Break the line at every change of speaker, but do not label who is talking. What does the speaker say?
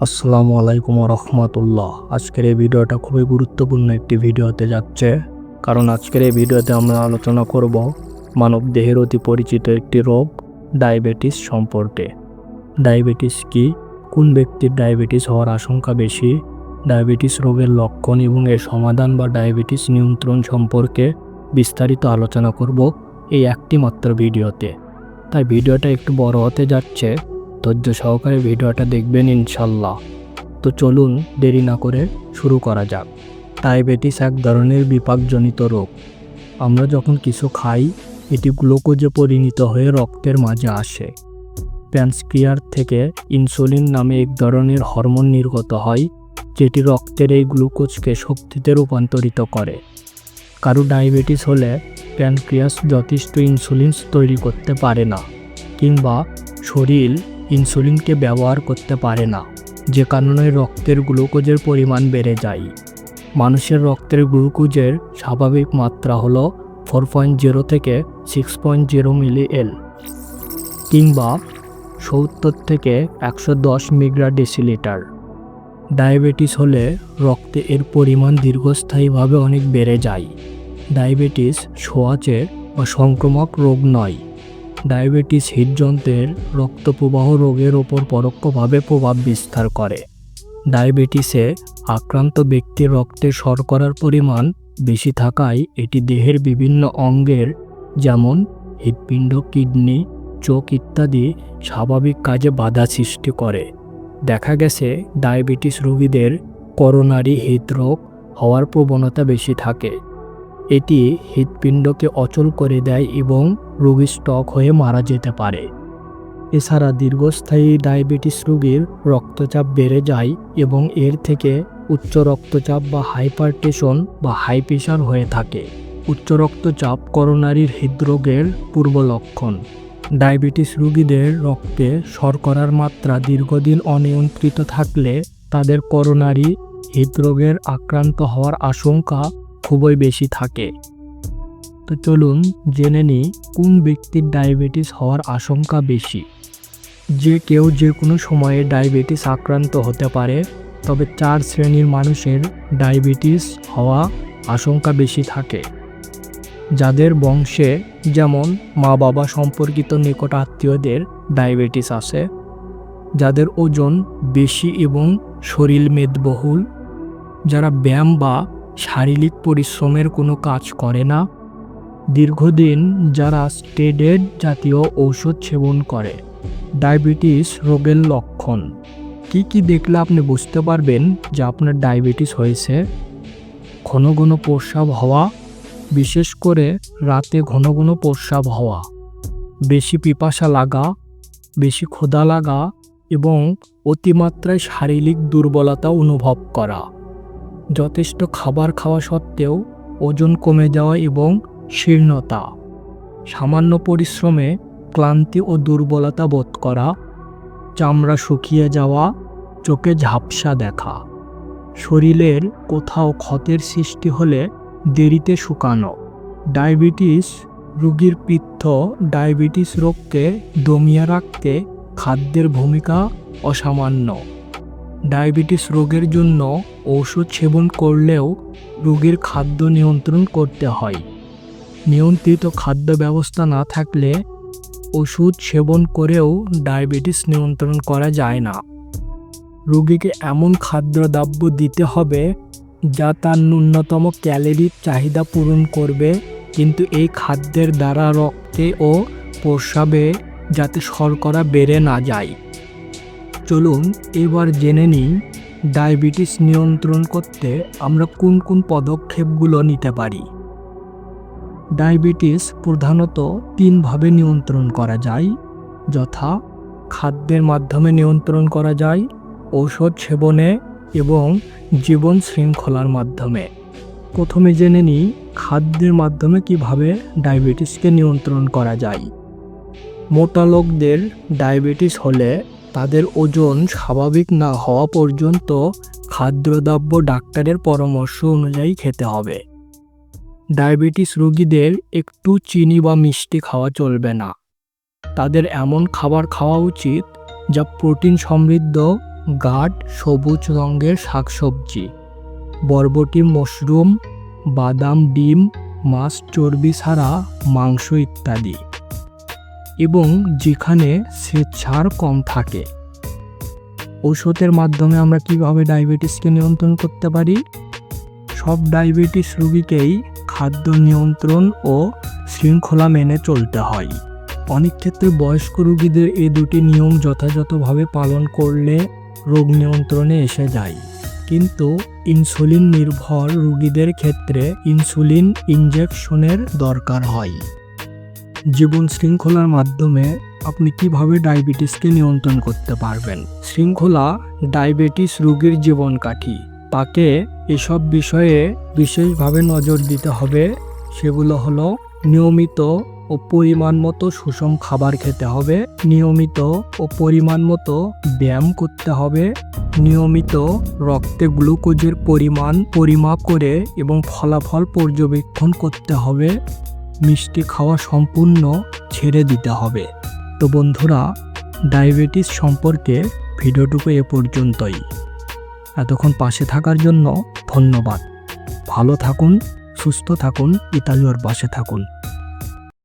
আসসালামু আলাইকুম রহমতুল্লাহ আজকের এই ভিডিওটা খুবই গুরুত্বপূর্ণ একটি ভিডিওতে যাচ্ছে। কারণ আজকের এই ভিডিওতে আমরা আলোচনা করব মানব দেহের অতি পরিচিত একটি রোগ, ডায়াবেটিস সম্পর্কে। ডায়াবেটিস কি? কোন ব্যক্তির ডায়াবেটিস হওয়ার আশঙ্কা বেশি? ডায়াবেটিস রোগের লক্ষণ এবং এর সমাধান বা ডায়াবেটিস নিয়ন্ত্রণ সম্পর্কে বিস্তারিত আলোচনা করব এই একটি মাত্র ভিডিওতে। তাই ভিডিওটা একটু বড় হতে যাচ্ছে। ধৈর্য সহকারে ভিডিওটা দেখবেন ইনশাল্লাহ। তো চলুন দেরি না করে শুরু করা যাক। ডায়াবেটিস এক ধরনের বিপাকজনিত রোগ। আমরা যখন কিছু খাই, এটি গ্লুকোজে পরিণত হয়ে রক্তের মাঝে আসে। প্যান্সক্রিয়ার থেকে ইনসুলিন নামে এক ধরনের হরমোন নির্গত হয়, যেটি রক্তের এই গ্লুকোজকে শক্তিতে রূপান্তরিত করে। কারও ডায়াবেটিস হলে প্যানক্রিয়াস যথেষ্ট ইনসুলিন তৈরি করতে পারে না, কিংবা শরীর ইনসুলিনকে ব্যবহার করতে পারে না, যে কারণে রক্তের গ্লুকোজের পরিমাণ বেড়ে যায়। মানুষের রক্তের গ্লুকোজের স্বাভাবিক মাত্রা হলো ফোর পয়েন্ট জিরো থেকে six point zero milli L কিংবা সত্তর থেকে একশো দশ মিগ্রা ডেসিলিটার ডায়াবেটিস হলে রক্তে এর পরিমাণ দীর্ঘস্থায়ীভাবে অনেক বেড়ে যায়। ডায়াবেটিস ছোঁয়াচে বা সংক্রমক রোগ নয়। ডায়াবেটিস হৃদযন্ত্রের রক্তপ্রবাহ রোগের ওপর পরোক্ষভাবে প্রভাব বিস্তার করে। ডায়াবেটিসে আক্রান্ত ব্যক্তির রক্তে শর্করার পরিমাণ বেশি থাকায় এটি দেহের বিভিন্ন অঙ্গের, যেমন হৃৎপিণ্ড, কিডনি, চোখ ইত্যাদি স্বাভাবিক কাজে বাধা সৃষ্টি করে। দেখা গেছে ডায়াবেটিস রোগীদের করোনারি হৃদরোগ হওয়ার প্রবণতা বেশি থাকে। এটি হৃৎপিণ্ডকে অচল করে দেয় এবং রোগী স্টক হয়ে মারা যেতে পারে। এছাড়া দীর্ঘস্থায়ী ডায়াবেটিস রোগীর রক্তচাপ বেড়ে যায় এবং এর থেকে উচ্চ রক্তচাপ বা হাইপারটেশন বা হাই প্রেশার হয়ে থাকে। উচ্চ রক্তচাপ করোনারির হৃদরোগের পূর্ব লক্ষণ। ডায়াবেটিস রোগীদের রক্তে শর্করার মাত্রা দীর্ঘদিন অনিয়ন্ত্রিত থাকলে তাদের করোনারি হৃদরোগের আক্রান্ত হওয়ার আশঙ্কা খুবই বেশি থাকে। তো চলুন জেনে নিই কোন ব্যক্তির ডায়াবেটিস হওয়ার আশঙ্কা বেশি। যে কেউ যে কোনো সময়ে ডায়াবেটিস আক্রান্ত হতে পারে, তবে চার শ্রেণির মানুষের ডায়াবেটিস হওয়া আশঙ্কা বেশি থাকে। যাদের বংশে যেমন মা বাবা সম্পর্কিত নিকট আত্মীয়দের ডায়াবেটিস আছে, যাদের ওজন বেশি এবং শরীর মেদবহুল, যারা ব্যায়াম বা শারীরিক পরিশ্রমের কোনো কাজ করে না। দীর্ঘদিন যারা স্টেডেড জাতীয় ঔষধ সেবন করে, ডায়াবেটিস রোগের লক্ষণ। কি কি দেখলে আপনি বুঝতে পারবেন যে আপনার ডায়াবেটিস হয়েছে? ঘন ঘন প্রস্রাব হওয়া, বিশেষ করে রাতে ঘন ঘন প্রস্রাব হওয়া, বেশি পিপাসা লাগা, বেশি ক্ষুধা লাগা এবং অতিমাত্রায় শারীরিক দুর্বলতা অনুভব করা। যথেষ্ট খাবার খাওয়া সত্ত্বেও ওজন কমে যাওয়া এবং শীর্ণতা, সামান্য পরিশ্রমে ক্লান্তি ও দুর্বলতা বোধ করা, চামড়া শুকিয়ে যাওয়া, চোখে ঝাপসা দেখা, শরীরের কোথাও ক্ষতের সৃষ্টি হলে দেরিতে শুকানো, ডায়াবেটিস, রোগীর পিত্ত, ডায়াবেটিস রোগকে দমিয়ে রাখতে খাদ্যের ভূমিকা অসামান্য। ডায়াবেটিস রোগের জন্য ঔষধ সেবন করলেও রোগীর খাদ্য নিয়ন্ত্রণ করতে হয়। নিয়ন্ত্রিত খাদ্য ব্যবস্থা না থাকলে ওষুধ সেবন করেও ডায়াবেটিস নিয়ন্ত্রণ করা যায় না। রোগীকে এমন খাদ্যদ্রব্য দিতে হবে যা তার ন্যূনতম ক্যালোরির চাহিদা পূরণ করবে, কিন্তু এই খাদ্যের দ্বারা রক্তে ও প্রস্রাবে যাতে শর্করা বেড়ে না যায়। চলুন এবার জেনে নিই ডায়াবেটিস নিয়ন্ত্রণ করতে আমরা কোন কোন পদক্ষেপগুলো নিতে পারি। ডায়াবেটিস প্রধানত তিনভাবে নিয়ন্ত্রণ করা যায়, যথা খাদ্যের মাধ্যমে নিয়ন্ত্রণ করা যায়, ঔষধ সেবনে এবং জীবন শৃঙ্খলার মাধ্যমে। প্রথমে জেনে নিই খাদ্যের মাধ্যমে কীভাবে ডায়াবেটিসকে নিয়ন্ত্রণ করা যায়। মোটা লোকদের ডায়াবেটিস হলে তাদের ওজন স্বাভাবিক না হওয়া পর্যন্ত খাদ্যদ্রব্য ডাক্তারের পরামর্শ অনুযায়ী খেতে হবে। ডায়াবেটিস রোগীদের একটু চিনি বা মিষ্টি খাওয়া চলবে না। তাদের এমন খাবার খাওয়া উচিত যা প্রোটিন সমৃদ্ধ, গাঢ়, সবুজ রঙের শাকসবজি, বরবটি মশরুম, বাদাম, ডিম, মাছ, চর্বি ছাড়া মাংস ইত্যাদি। এবং যেখানে শ্বেতসার কম থাকে। ঔষধের মাধ্যমে আমরা কীভাবে ডায়াবেটিসকে নিয়ন্ত্রণ করতে পারি? সব ডায়াবেটিস রোগীকেই খাদ্য নিয়ন্ত্রণ ও শৃঙ্খলা মেনে চলতে হয়। অনেক ক্ষেত্রে বয়স্ক রোগীদের এই দুটি নিয়ম যথাযথভাবে পালন করলে রোগ নিয়ন্ত্রণে এসে যায়। কিন্তু ইনসুলিন নির্ভর রোগীদের ক্ষেত্রে ইনসুলিন ইনজেকশনের দরকার হয়। জীবন শৃঙ্খলার মাধ্যমে আপনি কীভাবে ডায়াবেটিসকে নিয়ন্ত্রণ করতে পারবেন? শৃঙ্খলা, ডায়াবেটিস রোগীর জীবন কাঠি তাকে এসব বিষয়ে বিশেষভাবে নজর দিতে হবে। সেগুলো হলো নিয়মিত ও পরিমাণ মতো সুষম খাবার খেতে হবে। নিয়মিত ও পরিমাণ মতো ব্যায়াম করতে হবে। নিয়মিত রক্তে গ্লুকোজের পরিমাণ পরিমাপ করে এবং ফলাফল পর্যবেক্ষণ করতে হবে। মিষ্টি খাওয়া সম্পূর্ণ ছেড়ে দিতে হবে। তো বন্ধুরা, ডায়াবেটিস সম্পর্কে ভিডিওটুকু এ পর্যন্তই। এতক্ষণ পাশে থাকার জন্য ধন্যবাদ। ভালো থাকুন, সুস্থ থাকুন ইতালিওর পাশে থাকুন।